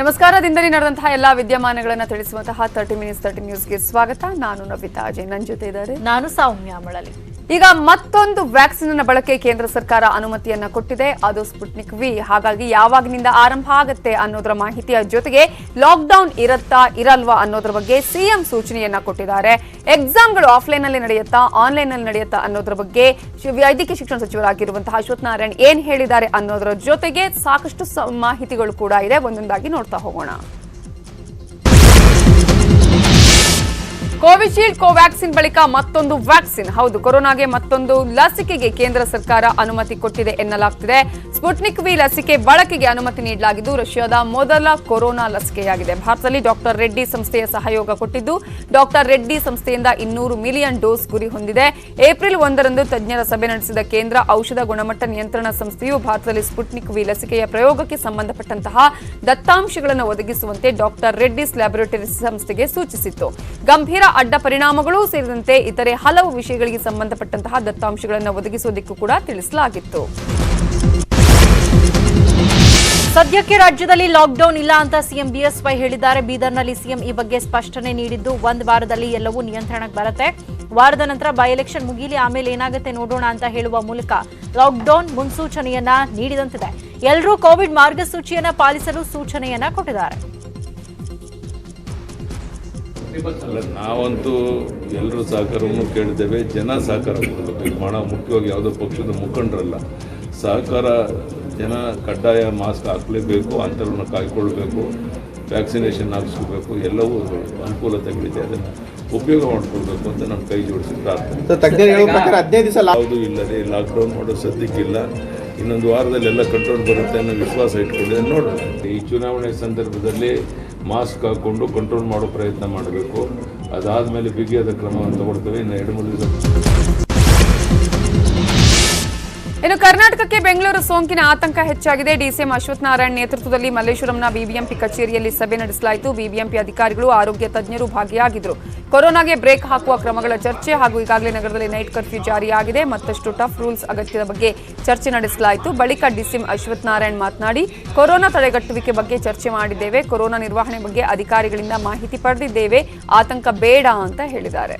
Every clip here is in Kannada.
ನಮಸ್ಕಾರದಿಂದಲೇ ನಡೆದಂತಹ ಎಲ್ಲಾ ವಿದ್ಯಮಾನಗಳನ್ನು ತಿಳಿಸುವಂತಹ ತರ್ಟಿ ಮಿನಿಟ್ಸ್ ತರ್ಟಿ ನ್ಯೂಸ್ಗೆ ಸ್ವಾಗತ. ನಾನು ನವಿತಾ ಅಜಯ್ ನನ್ನ ಜೊತೆ ಇದ್ದಾರೆ ನಾನು ಸೌಮ್ಯ ಮಳಲಿ. ಈಗ ಮತ್ತೊಂದು ವ್ಯಾಕ್ಸಿನ್ ಅನ್ನು ಬಳಕೆ ಕೇಂದ್ರ ಸರ್ಕಾರ ಅನುಮತಿಯನ್ನ ಕೊಟ್ಟಿದೆ. ಅದು ಸ್ಪುಟ್ನಿಕ್ ವಿ. ಹಾಗಾಗಿ ಯಾವಾಗಿನಿಂದ ಆರಂಭ ಆಗುತ್ತೆ ಅನ್ನೋದರ ಮಾಹಿತಿಯ ಜೊತೆಗೆ ಲಾಕ್ಡೌನ್ ಇರುತ್ತಾ ಇರಲ್ವಾ ಅನ್ನೋದ್ರ ಬಗ್ಗೆ ಸಿಎಂ ಸೂಚನೆಯನ್ನ ಕೊಟ್ಟಿದ್ದಾರೆ. ಎಕ್ಸಾಮ್ಗಳು ಆಫ್ಲೈನ್ ಅಲ್ಲಿ ನಡೆಯುತ್ತಾ ಆನ್ಲೈನ್ ಅಲ್ಲಿ ನಡೆಯುತ್ತಾ ಅನ್ನೋದ್ರ ಬಗ್ಗೆ ವೈದ್ಯಕೀಯ ಶಿಕ್ಷಣ ಸಚಿವರಾಗಿರುವಂತಹ ಅಶ್ವಥ್ ನಾರಾಯಣ್ ಏನ್ ಹೇಳಿದ್ದಾರೆ ಅನ್ನೋದರ ಜೊತೆಗೆ ಸಾಕಷ್ಟು ಮಾಹಿತಿಗಳು ಕೂಡ ಇದೆ. ಒಂದೊಂದಾಗಿ ನೋಡ್ತಾ ಹೋಗೋಣ. ಕೋವಿಶೀಲ್ಡ್, ಕೋವ್ಯಾಕ್ಸಿನ್ ಬಳಿಕ ಮತ್ತೊಂದು ವ್ಯಾಕ್ಸಿನ್. ಹೌದು, ಕೊರೋನಾಗೆ ಮತ್ತೊಂದು ಲಸಿಕೆಗೆ ಕೇಂದ್ರ ಸರ್ಕಾರ ಅನುಮತಿ ಕೊಟ್ಟಿದೆ ಎನ್ನಲಾಗ್ತಿದೆ. ಸ್ಪುಟ್ನಿಕ್ ವಿ ಲಸಿಕೆ ಬಳಕೆಗೆ ಅನುಮತಿ ನೀಡಲಾಗಿದ್ದು, ರಷ್ಯಾದ ಮೊದಲ ಕೊರೋನಾ ಲಸಿಕೆಯಾಗಿದೆ. ಭಾರತದಲ್ಲಿ ಡಾಕ್ಟರ್ ರೆಡ್ಡಿ ಸಂಸ್ಥೆಯ ಸಹಯೋಗ ಕೊಟ್ಟಿದ್ದು, ಡಾಕ್ಟರ್ ರೆಡ್ಡಿ ಸಂಸ್ಥೆಯಿಂದ ಇನ್ನೂರು ಮಿಲಿಯನ್ ಡೋಸ್ ಗುರಿ ಹೊಂದಿದೆ. ಏಪ್ರಿಲ್ ಒಂದರಂದು ತಜ್ಞರ ಸಭೆ ನಡೆಸಿದ ಕೇಂದ್ರ ಔಷಧ ಗುಣಮಟ್ಟ ನಿಯಂತ್ರಣ ಸಂಸ್ಥೆಯು ಭಾರತದಲ್ಲಿ ಸ್ಪುಟ್ನಿಕ್ ವಿ ಲಸಿಕೆಯ ಪ್ರಯೋಗಕ್ಕೆ ಸಂಬಂಧಪಟ್ಟಂತಹ ದತ್ತಾಂಶಗಳನ್ನು ಒದಗಿಸುವಂತೆ ಡಾಕ್ಟರ್ ರೆಡ್ಡಿಸ್ ಲ್ಯಾಬೊರೇಟರಿ ಸಂಸ್ಥೆಗೆ ಸೂಚಿಸಿತ್ತು. ಗಂಭೀರ ಅಡ್ಡ ಪರಿಣಾಮಗಳು ಸೇರಿದಂತೆ ಇತರೆ ಹಲವು ವಿಷಯಗಳಿಗೆ ಸಂಬಂಧಪಟ್ಟಂತಹ ದತ್ತಾಂಶಗಳನ್ನು ಒದಗಿಸುವುದಕ್ಕೂ ಕೂಡ ತಿಳಿಸಲಾಗಿತ್ತು. ಸದ್ಯಕ್ಕೆ ರಾಜ್ಯದಲ್ಲಿ ಲಾಕ್ಡೌನ್ ಇಲ್ಲ ಅಂತ ಸಿಎಂ ಬಿಎಸ್ವೈ ಹೇಳಿದ್ದಾರೆ. ಬೀದರ್ನಲ್ಲಿ ಸಿಎಂ ಈ ಬಗ್ಗೆ ಸ್ಪಷ್ಟನೆ ನೀಡಿದ್ದು, ಒಂದು ವಾರದಲ್ಲಿ ಎಲ್ಲವೂ ನಿಯಂತ್ರಣಕ್ಕೆ ಬರುತ್ತೆ. ವಾರದ ನಂತರ ಬೈ ಎಲೆಕ್ಷನ್ ಮುಗಿಲಿ, ಆಮೇಲೆ ಏನಾಗುತ್ತೆ ನೋಡೋಣ ಅಂತ ಹೇಳುವ ಮೂಲಕ ಲಾಕ್ಡೌನ್ ಮುನ್ಸೂಚನೆಯನ್ನ ನೀಡಿದಂತಿದೆ. ಎಲ್ಲರೂ ಕೋವಿಡ್ ಮಾರ್ಗಸೂಚಿಯನ್ನ ಪಾಲಿಸಲು ಸೂಚನೆಯನ್ನ ಕೊಟ್ಟಿದ್ದಾರೆ. ನಾವಂತೂ ಎಲ್ಲರೂ ಸಹಕಾರವನ್ನು ಕೇಳಿದ್ದೇವೆ. ಜನ ಸಹಕಾರ ಕೊಡಬೇಕು. ಇದು ಮುಖ್ಯವಾಗಿ ಯಾವುದೋ ಪಕ್ಷದ ಮುಖಂಡರಲ್ಲ. ಸಹಕಾರ ಜನ ಕಡ್ಡಾಯ ಮಾಸ್ಕ್ ಹಾಕಲೇಬೇಕು ಅಂತರವನ್ನು ಕಾಯ್ಕೊಳ್ಬೇಕು ವ್ಯಾಕ್ಸಿನೇಷನ್ ಹಾಕಿಸ್ಕೋಬೇಕು ಎಲ್ಲವೂ ಅನುಕೂಲತೆಗಳಿದೆ. ಅದನ್ನು ಉಪಯೋಗ ಮಾಡ್ಕೊಳ್ಬೇಕು ಅಂತ ನಾನು ಕೈ ಜೋಡಿಸಿ ಪ್ರಾರ್ಥನೆ. ಯಾವುದೂ ಇಲ್ಲದೆ ಲಾಕ್ಡೌನ್ ಮಾಡೋ ಸದ್ಯಕ್ಕಿಲ್ಲ. ಇನ್ನೊಂದು ವಾರದಲ್ಲಿ ಎಲ್ಲ ಕಂಟ್ರೋಲ್ ಬರುತ್ತೆ ಅನ್ನೋ ವಿಶ್ವಾಸ ಇಟ್ಕೊಂಡಿದೆ ನೋಡೋಣ. ಈ ಚುನಾವಣೆ ಸಂದರ್ಭದಲ್ಲಿ ಮಾಸ್ಕ್ ಹಾಕ್ಕೊಂಡು ಕಂಟ್ರೋಲ್ ಮಾಡೋ ಪ್ರಯತ್ನ ಮಾಡಬೇಕು. ಅದಾದಮೇಲೆ ಬಿಗಿಯಾದ ಕ್ರಮವನ್ನು ತಗೊಳ್ತೇವೆ. ಇನ್ನು ಎರಡು ಮೂರು ದಿವಸ ಇನ್ನು ಕರ್ನಾಟಕಕ್ಕೆ ಬೆಂಗಳೂರು ಸೋಂಕಿನ ಆತಂಕ ಹೆಚ್ಚಾಗಿದೆ. ಡಿಸಿಎಂ ಅಶ್ವಥ್ ನಾರಾಯಣ್ ನೇತೃತ್ವದಲ್ಲಿ ಮಲ್ಲೇಶ್ವರಂನ ಬಿಬಿಎಂಪಿ ಕಚೇರಿಯಲ್ಲಿ ಸಭೆ ನಡೆಸಲಾಯಿತು. ಬಿಬಿಎಂಪಿ ಅಧಿಕಾರಿಗಳು, ಆರೋಗ್ಯ ತಜ್ಞರು ಭಾಗಿಯಾಗಿದ್ದರು ಕೊರೋನಾಗೆ ಬ್ರೇಕ್ ಹಾಕುವ ಕ್ರಮಗಳ ಚರ್ಚೆ ಹಾಗೂ ಈಗಾಗಲೇ ನಗರದಲ್ಲಿ ನೈಟ್ ಕರ್ಫ್ಯೂ ಜಾರಿಯಾಗಿದೆ. ಮತ್ತಷ್ಟು ಟಫ್ ರೂಲ್ಸ್ ಅಗತ್ಯದ ಬಗ್ಗೆ ಚರ್ಚೆ ನಡೆಸಲಾಯಿತು. ಬಳಿಕ ಡಿಸಿಎಂ ಅಶ್ವಥ್ ನಾರಾಯಣ್ ಮಾತನಾಡಿ, ಕೊರೋನಾ ತಡೆಗಟ್ಟುವಿಕೆ ಬಗ್ಗೆ ಚರ್ಚೆ ಮಾಡಿದ್ದೇವೆ. ಕೊರೋನಾ ನಿರ್ವಹಣೆ ಬಗ್ಗೆ ಅಧಿಕಾರಿಗಳಿಂದ ಮಾಹಿತಿ ಪಡೆದಿದ್ದೇವೆ. ಆತಂಕ ಬೇಡ ಅಂತ ಹೇಳಿದ್ದಾರೆ.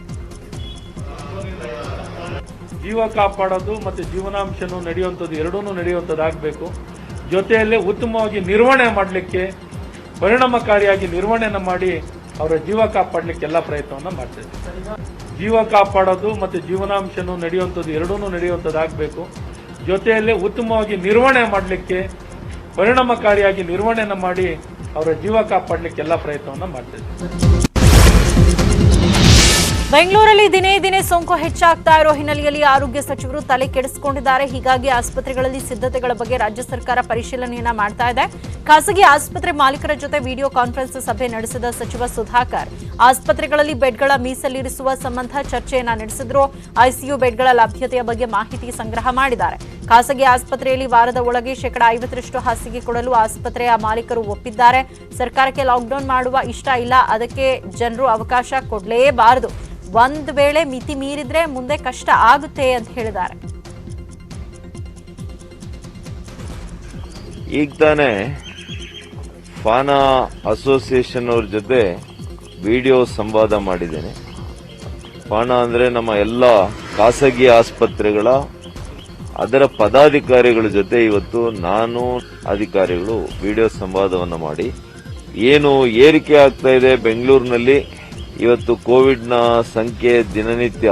ಜೀವ ಕಾಪಾಡೋದು ಮತ್ತು ಜೀವನಾಂಶನೂ ನಡೆಯುವಂಥದ್ದು ಎರಡೂ ನಡೆಯುವಂಥದ್ದಾಗಬೇಕು. ಜೊತೆಯಲ್ಲೇ ಉತ್ತಮವಾಗಿ ನಿರ್ವಹಣೆ ಮಾಡಲಿಕ್ಕೆ, ಪರಿಣಾಮಕಾರಿಯಾಗಿ ನಿರ್ವಹಣೆಯನ್ನು ಮಾಡಿ ಅವರ ಜೀವ ಕಾಪಾಡಲಿಕ್ಕೆ ಎಲ್ಲ ಪ್ರಯತ್ನವನ್ನು ಮಾಡ್ತೇವೆ ಜೀವ ಕಾಪಾಡೋದು ಮತ್ತು ಜೀವನಾಂಶನೂ ನಡೆಯುವಂಥದ್ದು ಎರಡೂ ನಡೆಯುವಂಥದ್ದಾಗಬೇಕು. ಜೊತೆಯಲ್ಲೇ ಉತ್ತಮವಾಗಿ ನಿರ್ವಹಣೆ ಮಾಡಲಿಕ್ಕೆ, ಪರಿಣಾಮಕಾರಿಯಾಗಿ ನಿರ್ವಹಣೆಯನ್ನು ಮಾಡಿ ಅವರ ಜೀವ ಕಾಪಾಡಲಿಕ್ಕೆ ಎಲ್ಲ ಪ್ರಯತ್ನವನ್ನು ಮಾಡ್ತೇವೆ ಬೆಂಗಳೂರಲ್ಲಿ ದಿನೇ ದಿನೇ ಸೋಂಕು ಹೆಚ್ಚಾಗ್ತಾ ಇರೋ ಹಿನ್ನೆಲೆಯಲ್ಲಿ ಆರೋಗ್ಯ ಸಚಿವರು ತಲೆ ಕೆಡಿಸಿಕೊಂಡಿದ್ದಾರೆ. ಹೀಗಾಗಿ ಆಸ್ಪತ್ರೆಗಳಲ್ಲಿ ಸಿದ್ಧತೆಗಳ ಬಗ್ಗೆ ರಾಜ್ಯ ಸರ್ಕಾರ ಪರಿಶೀಲನೆಯನ್ನ ಮಾಡ್ತಾ ಇದೆ. ಖಾಸಗಿ ಆಸ್ಪತ್ರೆ ಮಾಲೀಕರ ಜೊತೆ ವಿಡಿಯೋ ಕಾನ್ಫರೆನ್ಸ್ ಸಭೆ ನಡೆಸಿದ ಸಚಿವ ಸುಧಾಕರ್, ಆಸ್ಪತ್ರೆಗಳಲ್ಲಿ ಬೆಡ್ಗಳ ಮೀಸಲಿರಿಸುವ ಸಂಬಂಧ ಚರ್ಚೆಯನ್ನ ನಡೆಸಿದ್ರು. ಐಸಿಯು ಬೆಡ್ಗಳ ಲಭ್ಯತೆಯ ಬಗ್ಗೆ ಮಾಹಿತಿ ಸಂಗ್ರಹ ಮಾಡಿದ್ದಾರೆ. ಖಾಸಗಿ ಆಸ್ಪತ್ರೆಯಲ್ಲಿ ವಾರದ ಒಳಗೆ ಶೇಕಡ ಐವತ್ತರಷ್ಟು ಹಾಸಿಗೆ ಕೊಡಲು ಆಸ್ಪತ್ರೆಯ ಮಾಲೀಕರು ಒಪ್ಪಿದ್ದಾರೆ. ಸರ್ಕಾರಕ್ಕೆ ಲಾಕ್ಡೌನ್ ಮಾಡುವ ಇಷ್ಟ ಇಲ್ಲ. ಅದಕ್ಕೆ ಜನರು ಅವಕಾಶ ಕೊಡಲೇಬಾರದು. ಒಂದ್ ವೇಳೆ ಮಿತಿ ಮೀರಿದ್ರೆ ಮುಂದೆ ಕಷ್ಟ ಆಗುತ್ತೆ ಅಂತ ಹೇಳಿದ್ದಾರೆ. ಈಗ ತಾನೇ ಫಾನಾ ಅಸೋಸಿಯೇಷನ್ ಅವ್ರ ಜೊತೆ ವಿಡಿಯೋ ಸಂವಾದ ಮಾಡಿದ್ದೇನೆ. ಫಾನಾ ಅಂದ್ರೆ ನಮ್ಮ ಎಲ್ಲ ಖಾಸಗಿ ಆಸ್ಪತ್ರೆಗಳ, ಅದರ ಪದಾಧಿಕಾರಿಗಳ ಜೊತೆ ಇವತ್ತು ನಾನು, ಅಧಿಕಾರಿಗಳು ವಿಡಿಯೋ ಸಂವಾದವನ್ನು ಮಾಡಿ, ಏನು ಏರಿಕೆ ಆಗ್ತಾ ಇದೆ ಬೆಂಗಳೂರಿನಲ್ಲಿ ಇವತ್ತು ಕೋವಿಡ್ನ ಸಂಖ್ಯೆ ದಿನನಿತ್ಯ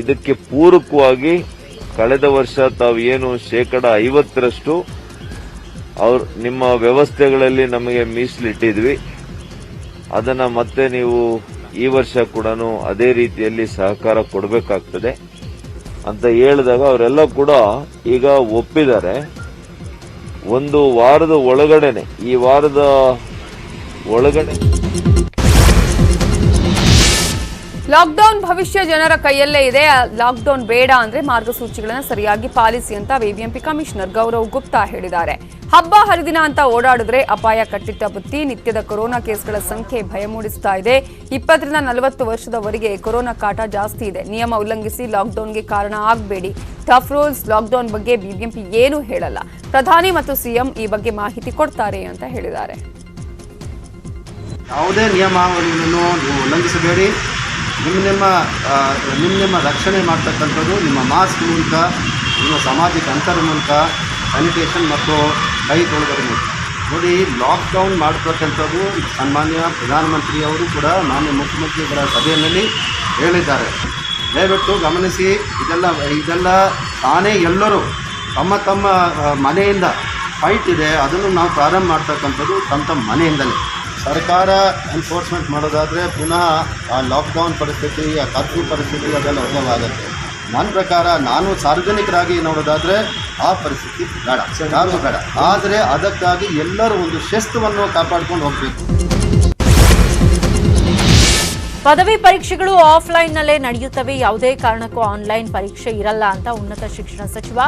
ಇದಕ್ಕೆ ಪೂರಕವಾಗಿ ಕಳೆದ ವರ್ಷ ತಾವು ಏನು ಶೇಕಡ ಐವತ್ತರಷ್ಟು ಅವ್ರ ನಿಮ್ಮ ವ್ಯವಸ್ಥೆಗಳಲ್ಲಿ ನಮಗೆ ಮೀಸಲಿಟ್ಟಿದ್ವಿ. ಅದನ್ನ ಮತ್ತೆ ನೀವು ಈ ವರ್ಷ ಕೂಡ ಅದೇ ರೀತಿಯಲ್ಲಿ ಸಹಕಾರ ಕೊಡಬೇಕಾಗ್ತದೆ. ಅಂತ ಹೇಳಿದಾಗ ಅವರೆಲ್ಲ ಕೂಡ ಈಗ ಒಪ್ಪಿದ್ದಾರೆ. ಒಂದು ವಾರದ ಒಳಗಡೆನೆ, ಈ ವಾರದ ಒಳಗಡೆ ಲಾಕ್ಡೌನ್ ಭವಿಷ್ಯ ಜನರ ಕೈಯಲ್ಲೇ ಇದೆ. ಲಾಕ್ಡೌನ್ ಬೇಡ ಅಂದ್ರೆ ಮಾರ್ಗಸೂಚಿಗಳನ್ನು ಸರಿಯಾಗಿ ಪಾಲಿಸಿ ಅಂತ ಬಿಬಿಎಂಪಿ ಕಮಿಷನರ್ ಗೌರವ್ ಗುಪ್ತಾ ಹೇಳಿದ್ದಾರೆ. ಹಬ್ಬ ಹರಿದಿನ ಅಂತ ಓಡಾಡಿದ್ರೆ ಅಪಾಯ ಕಟ್ಟಿಟ್ಟ ಬುತ್ತಿ, ನಿತ್ಯದ ಕೊರೋನಾ ಕೇಸ್ಗಳ ಸಂಖ್ಯೆ ಭಯ ಮೂಡಿಸ್ತಾ ಇದೆ. ಇಪ್ಪತ್ತರಿಂದ ನಲವತ್ತು ವರ್ಷದವರೆಗೆ ಕೊರೋನಾ ಕಾಟ ಜಾಸ್ತಿ ಇದೆ. ನಿಯಮ ಉಲ್ಲಂಘಿಸಿ ಲಾಕ್ಡೌನ್ಗೆ ಕಾರಣ ಆಗಬೇಡಿ. ಟಫ್ ರೂಲ್ಸ್ ಲಾಕ್ಡೌನ್ ಬಗ್ಗೆ ಬಿಬಿಎಂಪಿ ಏನೂ ಹೇಳಲ್ಲ. ಪ್ರಧಾನಿ ಮತ್ತು ಸಿಎಂ ಈ ಬಗ್ಗೆ ಮಾಹಿತಿ ಕೊಡ್ತಾರೆ ಅಂತ ಹೇಳಿದ್ದಾರೆ. ಯಾವುದೇ ನಿಯಮಾವಳಿಗಳನ್ನು ನೀವು ಉಲ್ಲಂಘಿಸಬೇಡಿ. ನಿಮ್ಮ ನಿಮ್ಮ ನಿಮ್ಮ ನಿಮ್ಮ ರಕ್ಷಣೆ ಮಾಡ್ತಕ್ಕಂಥದ್ದು ನಿಮ್ಮ ಮಾಸ್ಕ್ ಮೂಲಕ, ನಿಮ್ಮ ಸಾಮಾಜಿಕ ಅಂತರ ಮೂಲಕ, ಸ್ಯಾನಿಟೇಷನ್ ಮತ್ತು ಕೈ ತೊಳೆದರ ಮೂಲಕ. ನೋಡಿ, ಲಾಕ್ಡೌನ್ ಮಾಡತಕ್ಕಂಥದ್ದು ಸನ್ಮಾನ್ಯ ಪ್ರಧಾನಮಂತ್ರಿಯವರು ಕೂಡ ಮಾನ್ಯ ಮುಖ್ಯಮಂತ್ರಿಗಳ ಸಭೆಯಲ್ಲಿ ಹೇಳಿದ್ದಾರೆ. ದಯವಿಟ್ಟು ಗಮನಿಸಿ, ಇದೆಲ್ಲ ಇದೆಲ್ಲ ತಾನೇ ಎಲ್ಲರೂ ತಮ್ಮ ತಮ್ಮ ಮನೆಯಿಂದ ಫೈಟ್ ಇದೆ. ಅದನ್ನು ನಾವು ಪ್ರಾರಂಭ ಮಾಡ್ತಕ್ಕಂಥದ್ದು ತಮ್ಮ ತಮ್ಮ ಮನೆಯಿಂದಲೇ. ಸರ್ಕಾರ ಎನ್ಫೋರ್ಸ್ಮೆಂಟ್ ಮಾಡೋದಾದರೆ ಪುನಃ ಆ ಲಾಕ್ಡೌನ್ ಪರಿಸ್ಥಿತಿ, ಆ ಕರ್ಫ್ಯೂ ಪರಿಸ್ಥಿತಿ ಅದೆಲ್ಲ ಉದ್ಭವಾಗುತ್ತೆ ನನ್ನ ಪ್ರಕಾರ ನಾನು ಸಾರ್ವಜನಿಕರಾಗಿ ನೋಡೋದಾದರೆ ಆ ಪರಿಸ್ಥಿತಿ ಬೇಡ, ಯಾರಿಗೂ ಬೇಡ. ಆದರೆ ಅದಕ್ಕಾಗಿ ಎಲ್ಲರೂ ಒಂದು ಶಿಸ್ತುವನ್ನು ಕಾಪಾಡ್ಕೊಂಡು ಹೋಗಬೇಕು. ಪದವಿ ಪರೀಕ್ಷೆಗಳು ಆಫ್ಲೈನ್ನಲ್ಲೇ ನಡೆಯುತ್ತವೆ. ಯಾವುದೇ ಕಾರಣಕ್ಕೂ ಆನ್ಲೈನ್ ಪರೀಕ್ಷೆ ಇರಲ್ಲ ಅಂತ ಉನ್ನತ ಶಿಕ್ಷಣ ಸಚಿವ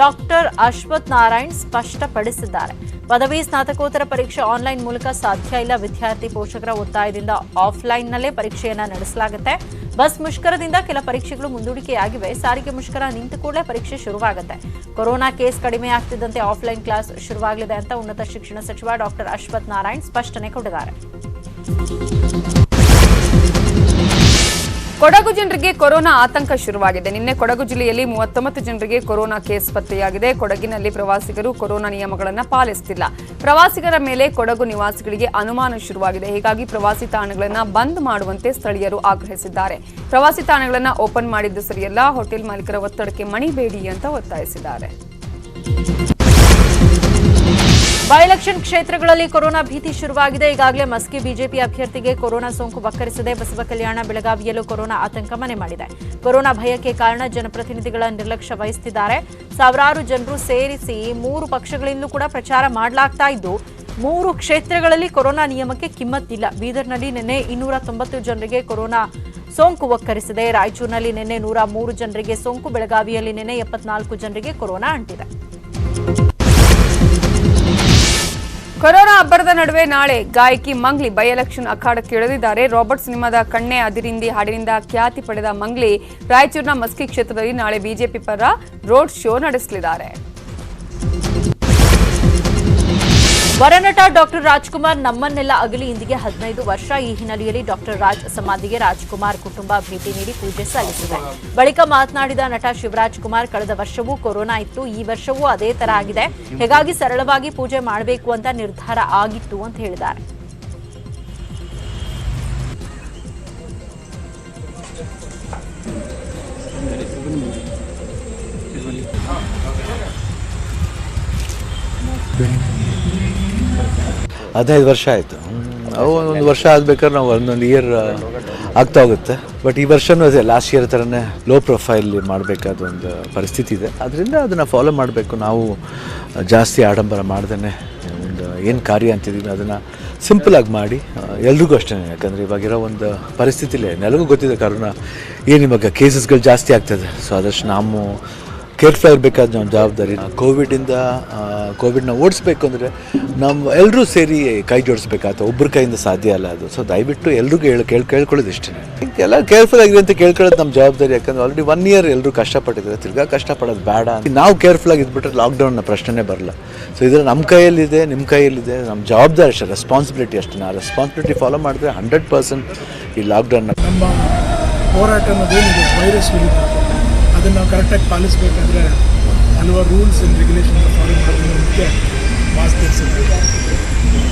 ಡಾಕ್ಟರ್ ಅಶ್ವಥ್ ನಾರಾಯಣ್ ಸ್ಪಷ್ಟಪಡಿಸಿದ್ದಾರೆ. ಪದವಿ ಸ್ನಾತಕೋತ್ತರ ಪರೀಕ್ಷೆ ಆನ್ಲೈನ್ ಮೂಲಕ ಸಾಧ್ಯ ಇಲ್ಲ. ವಿದ್ಯಾರ್ಥಿ ಪೋಷಕರ ಒತ್ತಾಯದಿಂದ ಆಫ್ಲೈನ್ನಲ್ಲೇ ಪರೀಕ್ಷೆಯನ್ನ ನಡೆಸಲಾಗುತ್ತೆ. ಬಸ್ ಮುಷ್ಕರದಿಂದ ಕೆಲ ಪರೀಕ್ಷೆಗಳು ಮುಂದೂಡಿಕೆಯಾಗಿವೆ. ಸಾರಿಗೆ ಮುಷ್ಕರ ನಿಂತು ಕೂಡಲೇ ಪರೀಕ್ಷೆ ಶುರುವಾಗುತ್ತೆ. ಕೊರೋನಾ ಕೇಸ್ ಕಡಿಮೆ ಆಗ್ತಿದ್ದಂತೆ ಆಫ್ಲೈನ್ ಕ್ಲಾಸ್ ಶುರುವಾಗಲಿದೆ ಅಂತ ಉನ್ನತ ಶಿಕ್ಷಣ ಸಚಿವ ಡಾಕ್ಟರ್ ಅಶ್ವಥ್ ನಾರಾಯಣ್ ಸ್ಪಷ್ಟನೆ ಕೊಟ್ಟಿದ್ದಾರೆ. ಕೊಡಗು ಜನರಿಗೆ ಕೊರೋನಾ ಆತಂಕ ಶುರುವಾಗಿದೆ. ನಿನ್ನೆ ಕೊಡಗು ಜಿಲ್ಲೆಯಲ್ಲಿ ಮೂವತ್ತೊಂಬತ್ತು ಜನರಿಗೆ ಕೊರೋನಾ ಕೇಸ್ ಪತ್ತೆಯಾಗಿದೆ. ಕೊಡಗಿನಲ್ಲಿ ಪ್ರವಾಸಿಗರು ಕೊರೋನಾ ನಿಯಮಗಳನ್ನು ಪಾಲಿಸುತ್ತಿಲ್ಲ ಪ್ರವಾಸಿಗರ ಮೇಲೆ ಕೊಡಗು ನಿವಾಸಿಗಳಿಗೆ ಅನುಮಾನ ಶುರುವಾಗಿದೆ. ಹೀಗಾಗಿ ಪ್ರವಾಸಿ ತಾಣಗಳನ್ನು ಬಂದ್ ಮಾಡುವಂತೆ ಸ್ಥಳೀಯರು ಆಗ್ರಹಿಸಿದ್ದಾರೆ. ಪ್ರವಾಸಿ ತಾಣಗಳನ್ನು ಓಪನ್ ಮಾಡಿದ್ದು ಸರಿಯಲ್ಲ. ಹೋಟೆಲ್ ಮಾಲೀಕರ ಒತ್ತಡಕ್ಕೆ ಮಣಿಬೇಡಿ ಅಂತ ಒತ್ತಾಯಿಸಿದ್ದಾರೆ. ಬೈ ಎಲೆಕ್ಷನ್ ಕ್ಷೇತ್ರಗಳಲ್ಲಿ ಕೊರೋನಾ ಭೀತಿ ಶುರುವಾಗಿದೆ. ಈಗಾಗಲೇ ಮಸ್ಕಿ ಬಿಜೆಪಿ ಅಭ್ಯರ್ಥಿಗೆ ಕೊರೋನಾ ಸೋಂಕು ವಕ್ಕರಿಸಿದೆ ಬಸವ ಕಲ್ಯಾಣ ಬೆಳಗಾವಿಯಲ್ಲೂ ಕೊರೋನಾ ಆತಂಕ ಮನೆ ಮಾಡಿದೆ. ಕೊರೋನಾ ಭಯಕ್ಕೆ ಕಾರಣ ಜನಪ್ರತಿನಿಧಿಗಳ ನಿರ್ಲಕ್ಷ್ಯ ವಹಿಸುತ್ತಿದ್ದಾರೆ ಸಾವಿರಾರು ಜನರು ಸೇರಿಸಿ ಮೂರು ಪಕ್ಷಗಳಿಂದಲೂ ಕೂಡ ಪ್ರಚಾರ ಮಾಡಲಾಗ್ತಾ ಇದ್ದು, ಮೂರು ಕ್ಷೇತ್ರಗಳಲ್ಲಿ ಕೊರೋನಾ ನಿಯಮಕ್ಕೆ ಕಿಮ್ಮತ್ತಿಲ್ಲ. ಬೀದರ್ನಲ್ಲಿ ನಿನ್ನೆ ಇನ್ನೂರ ತೊಂಬತ್ತು ಜನರಿಗೆ ಕೊರೋನಾ ಸೋಂಕು ಒಕ್ಕರಿಸಿದೆ ರಾಯಚೂರಿನಲ್ಲಿ ನಿನ್ನೆ ನೂರ ಮೂರು ಜನರಿಗೆ ಸೋಂಕು, ಬೆಳಗಾವಿಯಲ್ಲಿ ನಿನ್ನೆ ಎಪ್ಪತ್ನಾಲ್ಕು ಜನರಿಗೆ ಕೊರೋನಾ ಅಂಟಿದೆ. ಅಬ್ಬರದ ನಡುವೆ ನಾಳೆ ಗಾಯಕಿ ಮಂಗ್ಲಿ ಬೈ ಅಖಾಡಕ್ಕೆ ಇಳಿದಿದ್ದಾರೆ. ರಾಬರ್ಟ್ ಸಿನಿಮಾದ ಕಣ್ಣೆ ಅದಿರಿಂದಿ ಹಾಡಿನಿಂದ ಖ್ಯಾತಿ ಪಡೆದ ಮಂಗ್ಲಿ ರಾಯಚೂರಿನ ಮಸ್ಕಿ ಕ್ಷೇತ್ರದಲ್ಲಿ ನಾಳೆ ಬಿಜೆಪಿ ಪರ ರೋಡ್ ಶೋ ನಡೆಸಲಿದ್ದಾರೆ. ವರನಟ ಡಾಕ್ಟರ್ ರಾಜ್ಕುಮಾರ್ ನಮ್ಮನ್ನೆಲ್ಲ ಅಗಲಿ. ಇಂದಿಗೆ ಹದಿನೈದು ವರ್ಷ ಈ ಹಿನ್ನೆಲೆಯಲ್ಲಿ ಡಾಕ್ಟರ್ ರಾಜ್ ಸಮಾಧಿಗೆ ರಾಜ್ಕುಮಾರ್ ಕುಟುಂಬ ಭೇಟಿ ನೀಡಿ ಪೂಜೆ ಸಲ್ಲಿಸಿದೆ. ಬಳಿಕ ಮಾತನಾಡಿದ ನಟ ಶಿವರಾಜ್ ಕುಮಾರ್, ಕಳೆದ ವರ್ಷವೂ ಕೊರೋನಾ ಇತ್ತು, ಈ ವರ್ಷವೂ ಅದೇ ತರ ಆಗಿದೆ. ಹೀಗಾಗಿ ಸರಳವಾಗಿ ಪೂಜೆ ಮಾಡಬೇಕು ಅಂತ ನಿರ್ಧಾರ ಆಗಿತ್ತು ಅಂತ ಹೇಳಿದ್ದಾರೆ. ಹದಿನೈದು ವರ್ಷ ಆಯಿತು. ಅವು ಒಂದು ವರ್ಷ ಆಗ್ಬೇಕಾದ್ರೆ ನಾವು ಒಂದೊಂದು ಇಯರ್ ಆಗ್ತಾ ಹೋಗುತ್ತೆ. ಬಟ್ ಈ ವರ್ಷನೂ ಅದೇ ಲಾಸ್ಟ್ ಇಯರ್ ಥರನೇ ಲೋ ಪ್ರೊಫೈಲ್ ಮಾಡಬೇಕಾದ ಒಂದು ಪರಿಸ್ಥಿತಿ ಇದೆ. ಅದರಿಂದ ಅದನ್ನು ಫಾಲೋ ಮಾಡಬೇಕು. ನಾವು ಜಾಸ್ತಿ ಆಡಂಬರ ಮಾಡ್ದೇ ಒಂದು ಏನು ಕಾರ್ಯ ಅಂತಿದ್ದೀವಿ ಅದನ್ನು ಸಿಂಪಲಾಗಿ ಮಾಡಿ ಎಲ್ರಿಗೂ ಅಷ್ಟೇ ಯಾಕಂದರೆ ಇವಾಗಿರೋ ಒಂದು ಪರಿಸ್ಥಿತಿಲೇ ನೆಲಗೂ ಗೊತ್ತಿದೆ ಕಾರಣ, ಏನು ಇವಾಗ ಕೇಸಸ್ಗಳು ಜಾಸ್ತಿ ಆಗ್ತದೆ ಸೊ ಆದಷ್ಟು ನಾವು ಕೇರ್ಫುಲ್ ಇರಬೇಕಾದ ನಮ್ಮ ಜವಾಬ್ದಾರಿ. ಕೋವಿಡಿಂದ ಕೋವಿಡ್ನ ಓಡಿಸ್ಬೇಕು ಅಂದರೆ ನಮ್ಮ ಎಲ್ಲರೂ ಸೇರಿ ಕೈ ಜೋಡಿಸ್ಬೇಕಾಗ್ತದೆ ಒಬ್ಬರ ಕೈಯಿಂದ ಸಾಧ್ಯ ಅಲ್ಲ ಅದು. ಸೊ ದಯವಿಟ್ಟು ಎಲ್ರಿಗೂ ಹೇಳಿ ಕೇಳಿ ಕೇಳ್ಕೊಳ್ಳೋದು ಇಷ್ಟೇ ಎಲ್ಲ ಕೇರ್ಫುಲ್ ಆಗಿದೆ ಅಂತ ಕೇಳ್ಕೊಳ್ಳೋದು ನಮ್ಮ ಜವಾಬ್ದಾರಿ. ಯಾಕಂದ್ರೆ ಆಲ್ರೆಡಿ ಒನ್ ಇಯರ್ ಎಲ್ಲರೂ ಕಷ್ಟಪಟ್ಟಿದ್ದಾರೆ. ತಿರ್ಗಾ ಕಷ್ಟಪಡೋದು ಬೇಡ ಅಂತ. ನಾವು ಕೇರ್ಫುಲ್ ಆಗಿದ್ಬಿಟ್ರೆ ಲಾಕ್ಡೌನ್ನ ಪ್ರಶ್ನೆನೇ ಬರಲ್ಲ. ಸೊ ಇದ್ರ ನಮ್ಮ ಕೈಯಲ್ಲಿದೆ ನಿಮ್ಮ ಕೈಯಲ್ಲಿದೆ ನಮ್ಮ ಜವಾಬ್ದಾರಿ ಅಷ್ಟೇ ರೆಸ್ಪಾನ್ಸಿಬಿಲಿಟಿ ಅಷ್ಟೇ. ಆ ರೆಸ್ಪಾನ್ಸಿಬಿಲಿಟಿ ಫಾಲೋ ಮಾಡಿದ್ರೆ ಹಂಡ್ರೆಡ್ ಪರ್ಸೆಂಟ್ ಈ ಲಾಕ್ಡೌನ್ನ ನಮ್ಮ ಹೋರಾಟ ಅನ್ನೋದೇನಿದೆ ವೈರಸ್ ವಿರುದ್ಧ. ಅದನ್ನು ಕರೆಕ್ಟಾಗಿ ಪಾಲಿಸಬೇಕಾದ್ರೆ ಹಲವಾರು ರೂಲ್ಸ್ ಆ್ಯಂಡ್ ರೆಗ್ಯುಲೇಷನ್ ಫಾಲೋ ಮಾಡೋದಕ್ಕೆ mask ಧರಿಸೋದು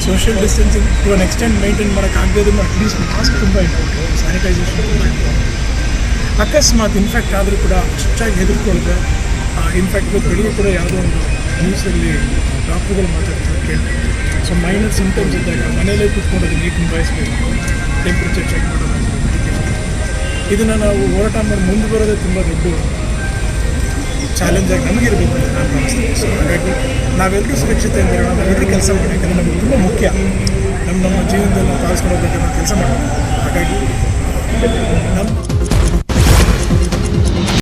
social distancing to an extent maintain ಮಾಡೋಕ್ಕಾಗದೇ at least mask ತುಂಬ ಇಂಪಾರ್ಟೆಂಟ್ ಸ್ಯಾನಿಟೈಸೇಷನ್ ತುಂಬ ಇಂಪಾರ್ಟೆಂಟ್ ಅಕಸ್ಮಾತ್ ಇನ್ಫೆಕ್ಟ್ ಆದರೂ ಕೂಡ ಅಷ್ಟಾಗಿ ಹೆದರ್ಕೊಳ್ದೆ ಇನ್ಫ್ಯಾಕ್ಟ್ ಬೆಳಿಗ್ಗೆ ಕೂಡ ಯಾವುದೋ ಒಂದು ನ್ಯೂಸಲ್ಲಿ ಡಾಕ್ಟ್ರುಗಳು ಮಾತಾಡ್ತಾರೆ ಕೇಳ್ತಾರೆ ಸೊ ಮೈನರ್ ಸಿಂಟಮ್ಸ್ ಇದ್ದಾಗ ಮನೆಯಲ್ಲೇ ಕೂತ್ಕೊಂಡು ಅದನ್ನು ನೀಟ್ ನಿಭಾಯಿಸಬೇಕು. ಟೆಂಪ್ರೇಚರ್ ಚೆಕ್ ಮಾಡೋದು. ಇದನ್ನು ನಾವು ಹೋರಾಟ ಮಾಡಿ ಮುಂದೆ ಬರೋದೇ ತುಂಬ ದೊಡ್ಡ ಚಾಲೆಂಜ್ ಆಗಿ ನಮಗಿರಬೇಕು ಅಂತ ನಾನು ಭಾವಿಸ್ತೀನಿ. ಸೊ ಹಾಗಾಗಿ ನಾವೆಲ್ಲರೂ ಸುರಕ್ಷತೆಯಿಂದ ಇರೋಣ ನಾವೆಲ್ಲರೂ ಕೆಲಸ ಮಾಡಿ ಯಾಕಂದರೆ ನಮಗೆ ತುಂಬ ಮುಖ್ಯ. ನಮ್ಮ ನಮ್ಮ ಜೀವನದಲ್ಲಿ ನಾವು ಕೆಲಸ ಮಾಡೋಣ. ಹಾಗಾಗಿ ನಮ್ಮ